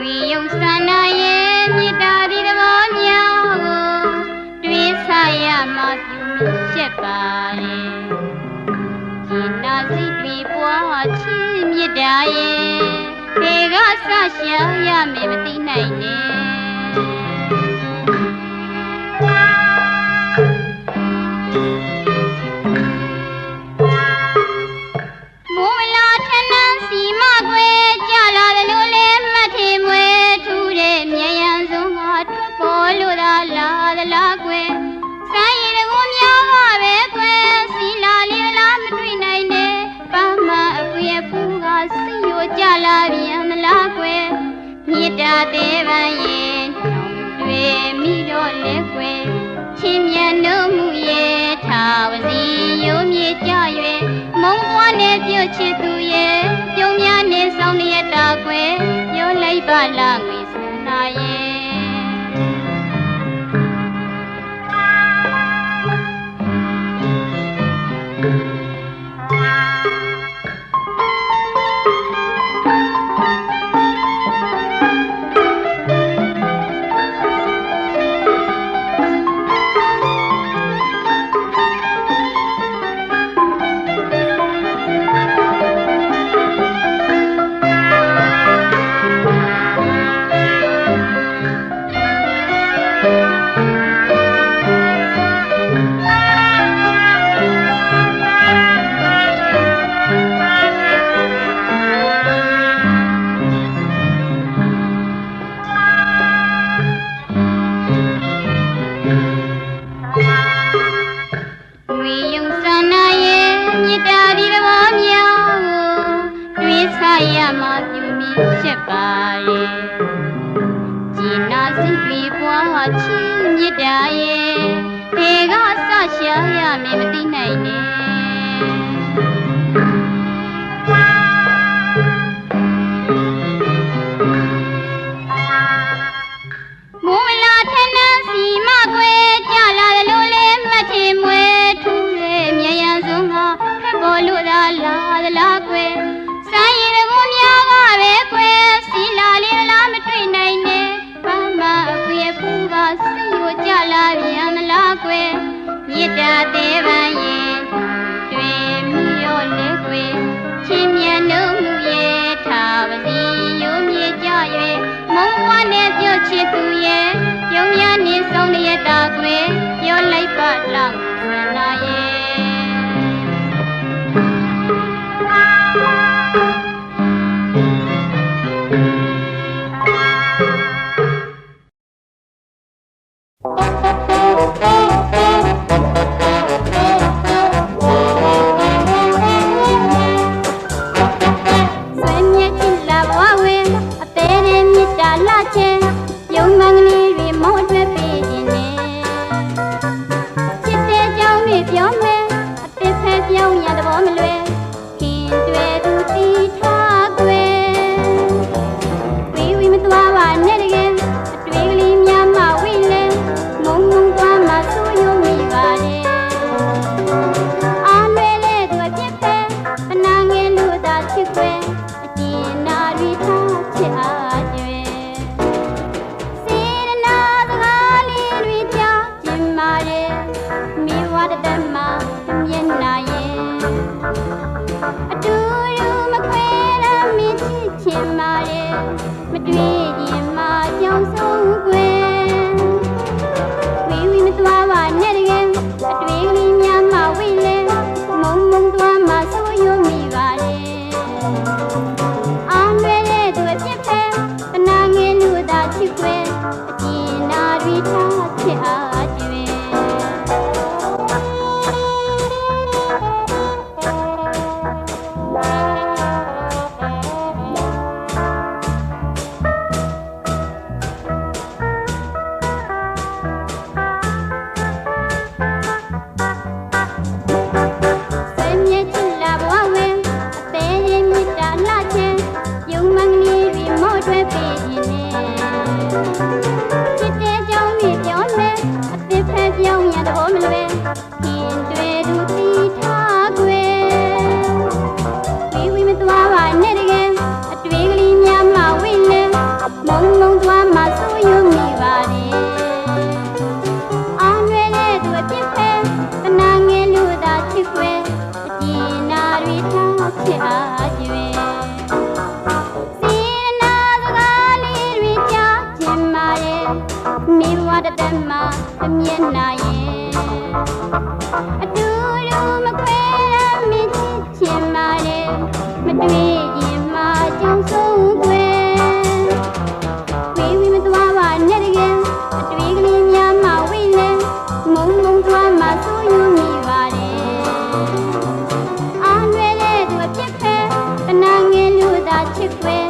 ဝေယုံဆန္ဒရဲ့မေတ္တာဒီသဘောများကိုတွေးဆရမှပြုမိရှက်ပါလေဒီနာစိတ်တွေပွားချစ်မေတ္တာရဲ့ဘေကဆရှာရမယ်မသိနိုင်နဲ့ ကြရွယ်မုံပွားနဲ့ပြုတ်ချစ်သူရဲ့ပြုံများနဲ့ဆောင်းရတာကွယ်ရုံးလိုက်ပါလားငွေ ကွယ်မေတ္တာသေးပါရဲ့တွင်မိရောလည်းကွယ်ချင်းမြတ်လုံးမူရဲ့ထာဝစီယုံမြေကြ၍မုံဝါနဲ့ပြုတ်ချစ်သူရဲ့ယုံများနေဆုံးလျက်တာကွယ်ပြောလိုက်ပါလောက်ရနာရဲ့ Truy tìm. ကျွမ်းမှဆိုယူမိပါတယ်အားရွယ်တဲ့သူအဖြစ်ပဲတနာငယ်လူသာချစ်ွယ်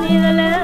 你的脸。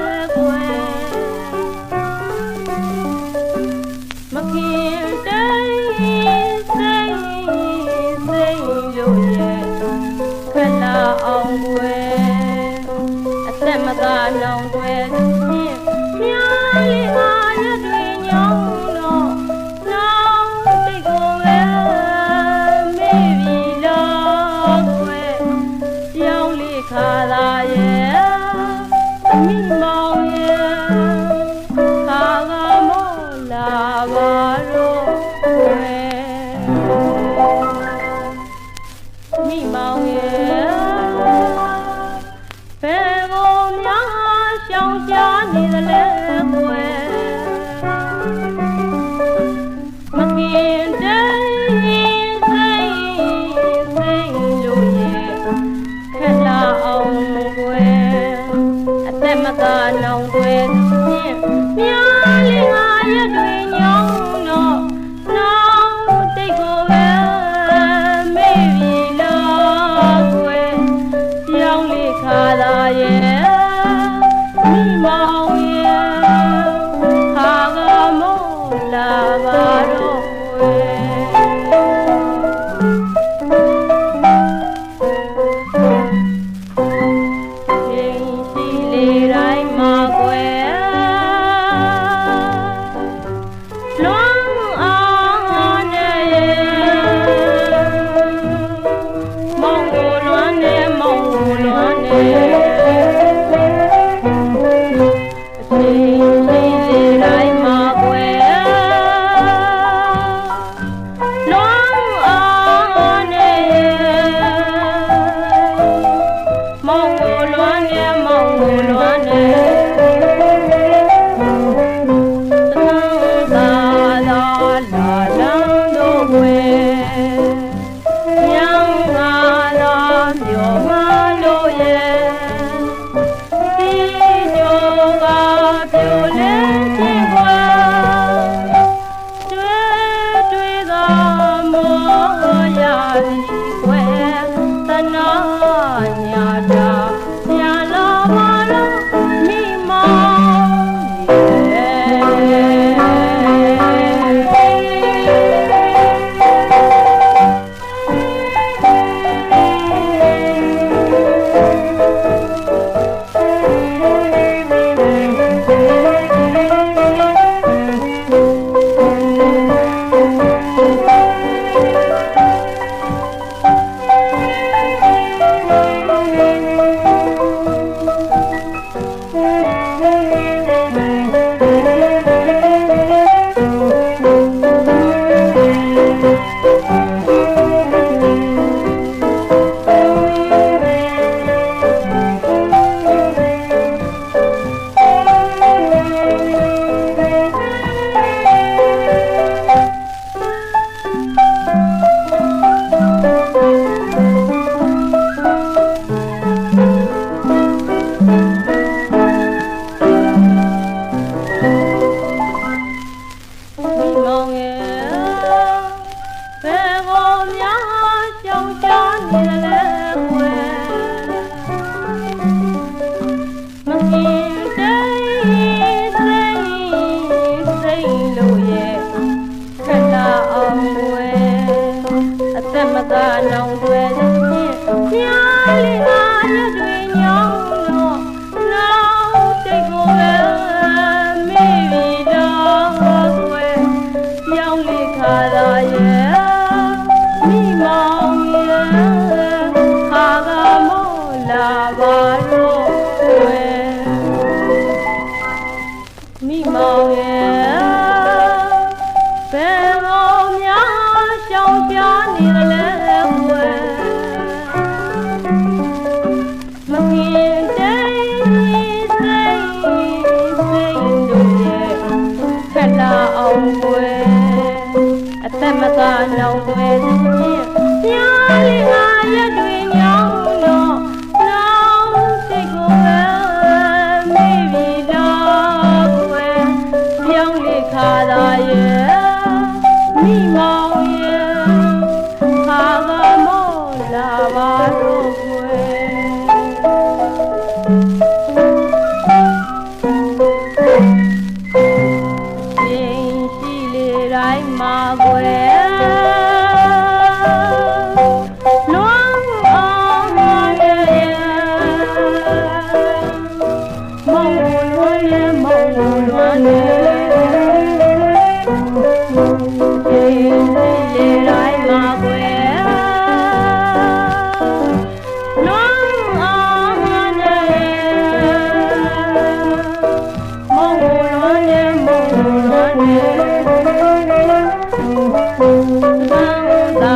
သာ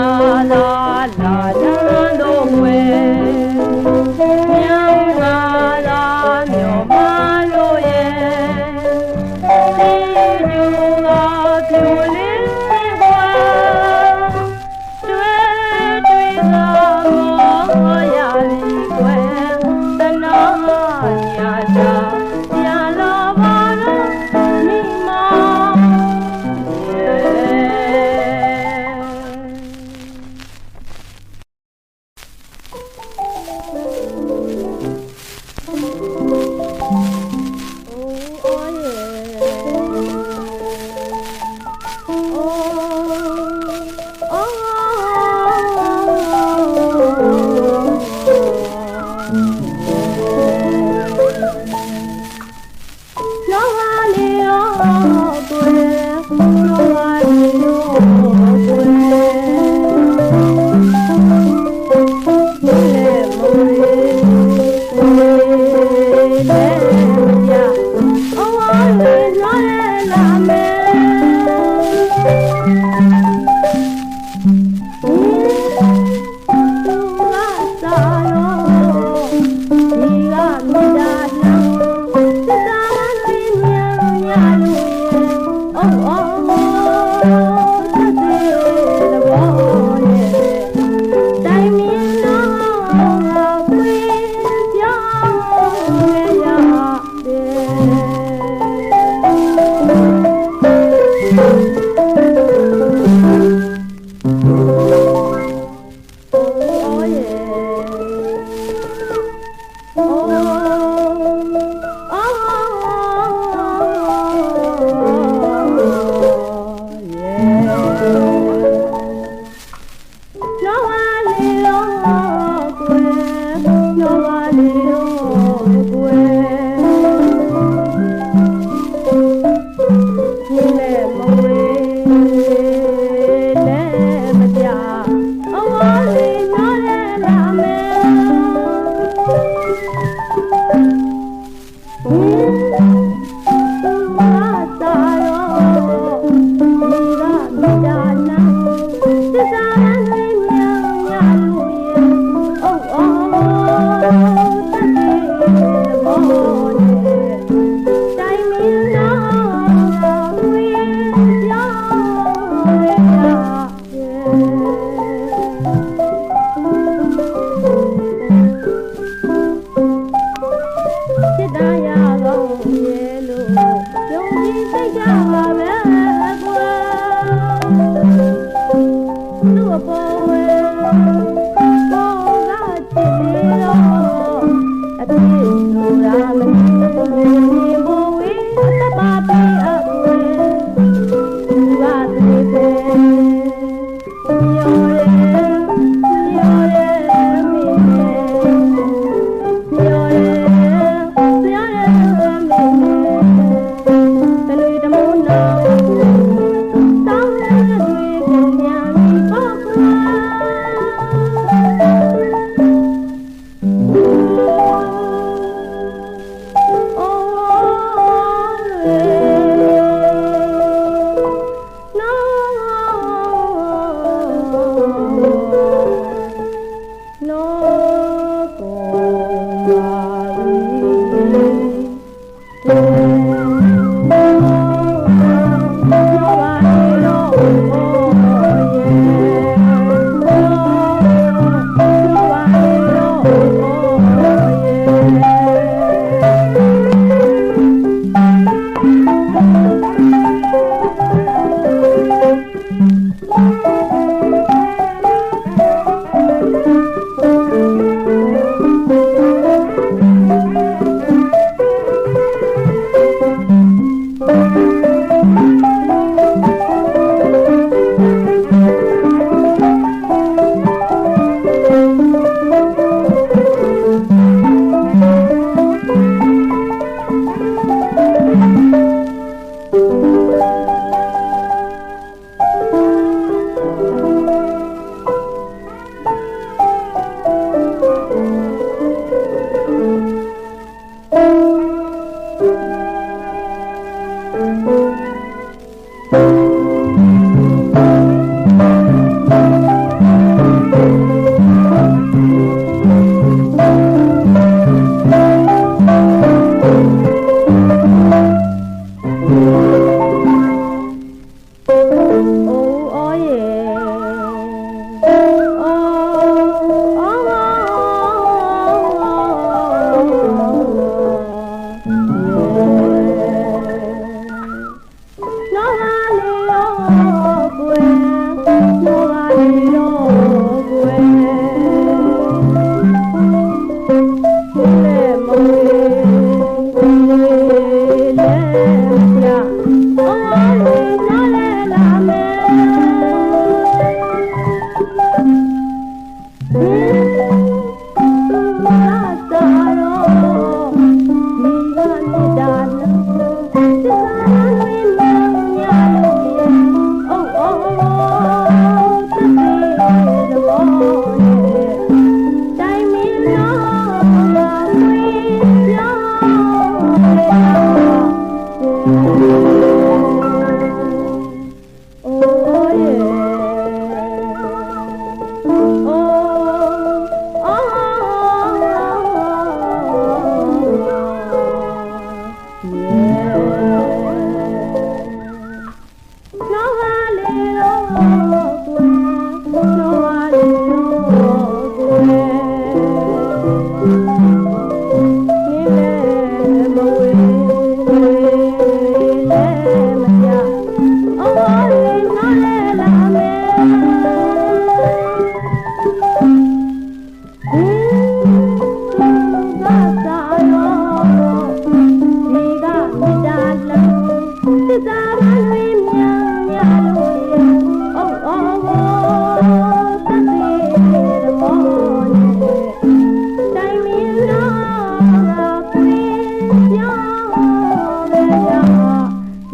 လာ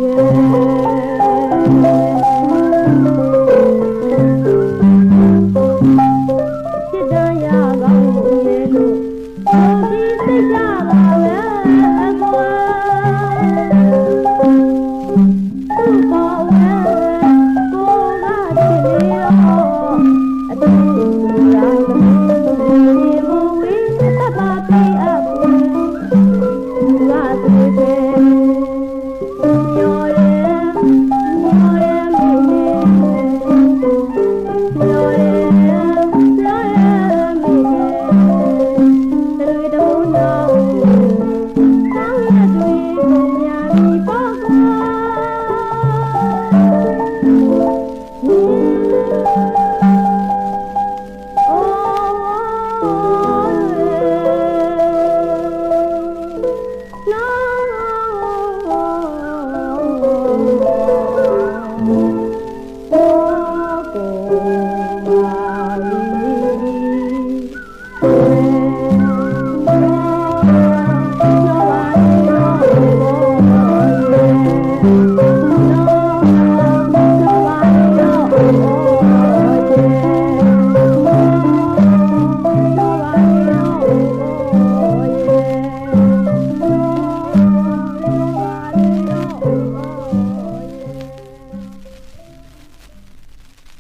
Yeah.